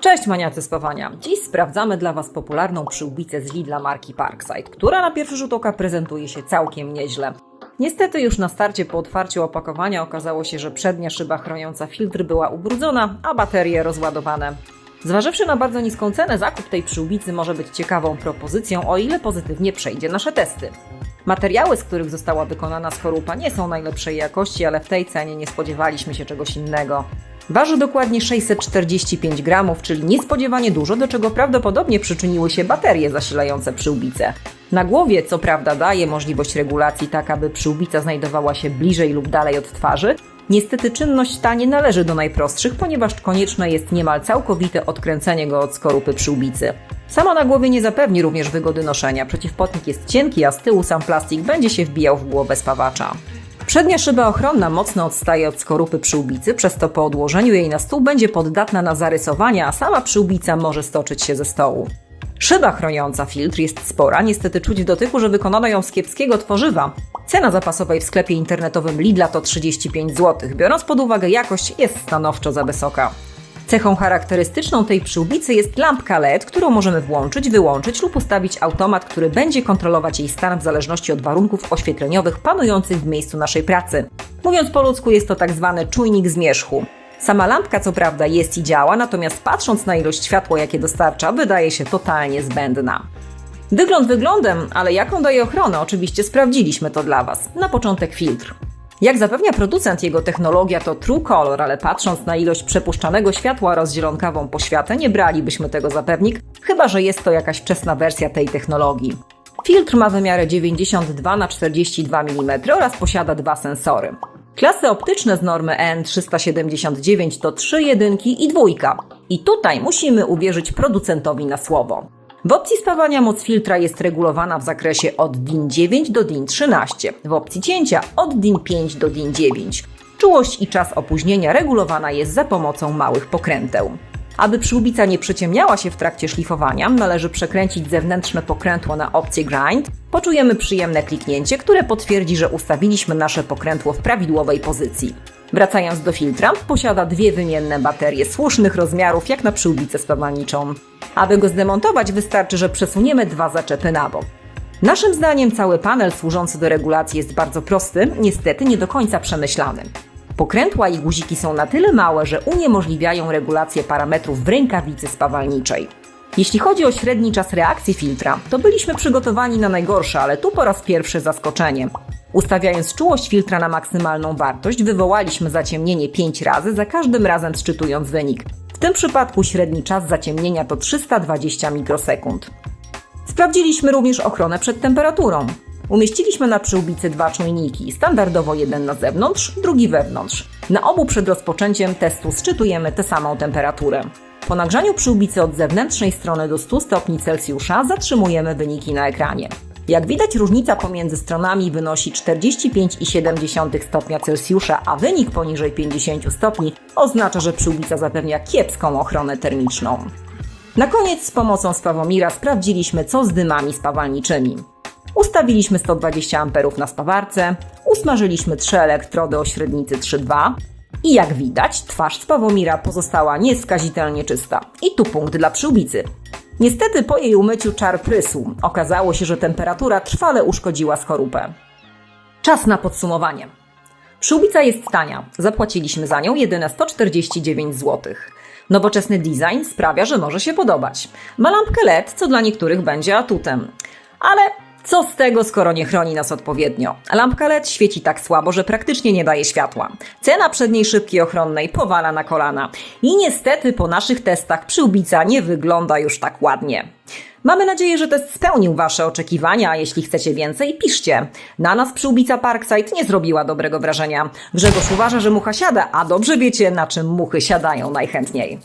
Cześć maniacy spawania. Dziś sprawdzamy dla Was popularną przyłbicę z Lidla marki Parkside, która na pierwszy rzut oka prezentuje się całkiem nieźle. Niestety już na starcie po otwarciu opakowania okazało się, że przednia szyba chroniąca filtr była ubrudzona, a baterie rozładowane. Zważywszy na bardzo niską cenę, zakup tej przyłbicy może być ciekawą propozycją, o ile pozytywnie przejdzie nasze testy. Materiały, z których została wykonana skorupa, nie są najlepszej jakości, ale w tej cenie nie spodziewaliśmy się czegoś innego. Waży dokładnie 645 gramów, czyli niespodziewanie dużo, do czego prawdopodobnie przyczyniły się baterie zasilające przyłbicę. Na głowie, co prawda, daje możliwość regulacji tak, aby przyłbica znajdowała się bliżej lub dalej od twarzy. Niestety czynność ta nie należy do najprostszych, ponieważ konieczne jest niemal całkowite odkręcenie go od skorupy przyłbicy. Sama na głowie nie zapewni również wygody noszenia. Przeciwpotnik jest cienki, a z tyłu sam plastik będzie się wbijał w głowę spawacza. Przednia szyba ochronna mocno odstaje od skorupy przyłbicy, przez to po odłożeniu jej na stół będzie poddatna na zarysowania, a sama przyłbica może stoczyć się ze stołu. Szyba chroniąca filtr jest spora, niestety czuć w dotyku, że wykonano ją z kiepskiego tworzywa. Cena zapasowej w sklepie internetowym Lidla to 35 zł. Biorąc pod uwagę jakość, jest stanowczo za wysoka. Cechą charakterystyczną tej przyłbicy jest lampka LED, którą możemy włączyć, wyłączyć lub ustawić automat, który będzie kontrolować jej stan w zależności od warunków oświetleniowych panujących w miejscu naszej pracy. Mówiąc po ludzku, jest to tak zwany czujnik zmierzchu. Sama lampka co prawda jest i działa, natomiast patrząc na ilość światła, jakie dostarcza, wydaje się totalnie zbędna. Wygląd wyglądem, ale jaką daje ochronę, oczywiście sprawdziliśmy to dla Was. Na początek filtr. Jak zapewnia producent, jego technologia to True Color, ale patrząc na ilość przepuszczanego światła oraz zielonkawą poświatę, nie bralibyśmy tego za pewnik, chyba że jest to jakaś wczesna wersja tej technologii. Filtr ma wymiary 92 na 42 mm oraz posiada dwa sensory. Klasy optyczne z normy EN379 to 3 jedynki i dwójka. I tutaj musimy uwierzyć producentowi na słowo. W opcji spawania moc filtra jest regulowana w zakresie od DIN 9 do DIN 13, w opcji cięcia od DIN 5 do DIN 9. Czułość i czas opóźnienia regulowana jest za pomocą małych pokręteł. Aby przyłbica nie przyciemniała się w trakcie szlifowania, należy przekręcić zewnętrzne pokrętło na opcję Grind. Poczujemy przyjemne kliknięcie, które potwierdzi, że ustawiliśmy nasze pokrętło w prawidłowej pozycji. Wracając do filtra, posiada dwie wymienne baterie słusznych rozmiarów, jak na przyłbicę spawalniczą. Aby go zdemontować, wystarczy, że przesuniemy dwa zaczepy na bok. Naszym zdaniem cały panel służący do regulacji jest bardzo prosty, niestety nie do końca przemyślany. Pokrętła i guziki są na tyle małe, że uniemożliwiają regulację parametrów w rękawicy spawalniczej. Jeśli chodzi o średni czas reakcji filtra, to byliśmy przygotowani na najgorsze, ale tu po raz pierwszy zaskoczenie. Ustawiając czułość filtra na maksymalną wartość, wywołaliśmy zaciemnienie 5 razy, za każdym razem sczytując wynik. W tym przypadku średni czas zaciemnienia to 320 mikrosekund. Sprawdziliśmy również ochronę przed temperaturą. Umieściliśmy na przyłbicy dwa czujniki, standardowo jeden na zewnątrz, drugi wewnątrz. Na obu przed rozpoczęciem testu sczytujemy tę samą temperaturę. Po nagrzaniu przyłbicy od zewnętrznej strony do 100 stopni Celsjusza zatrzymujemy wyniki na ekranie. Jak widać, różnica pomiędzy stronami wynosi 45,7 stopnia Celsjusza, a wynik poniżej 50 stopni oznacza, że przyłbica zapewnia kiepską ochronę termiczną. Na koniec z pomocą Spawomira sprawdziliśmy, co z dymami spawalniczymi. Ustawiliśmy 120 A na spawarce, usmażyliśmy trzy elektrody o średnicy 3,2 i jak widać, twarz Spawomira pozostała nieskazitelnie czysta. I tu punkt dla przyłbicy. Niestety po jej umyciu czar prysł. Okazało się, że temperatura trwale uszkodziła skorupę. Czas na podsumowanie. Przyłbica jest tania. Zapłaciliśmy za nią jedyne 149 zł. Nowoczesny design sprawia, że może się podobać. Ma lampkę LED, co dla niektórych będzie atutem. Ale co z tego, skoro nie chroni nas odpowiednio? Lampka LED świeci tak słabo, że praktycznie nie daje światła. Cena przedniej szybki ochronnej powala na kolana. I niestety po naszych testach przyłbica nie wygląda już tak ładnie. Mamy nadzieję, że test spełnił Wasze oczekiwania, a jeśli chcecie więcej, piszcie. Na nas przyłbica Parkside nie zrobiła dobrego wrażenia. Grzegorz uważa, że mucha siada, a dobrze wiecie, na czym muchy siadają najchętniej.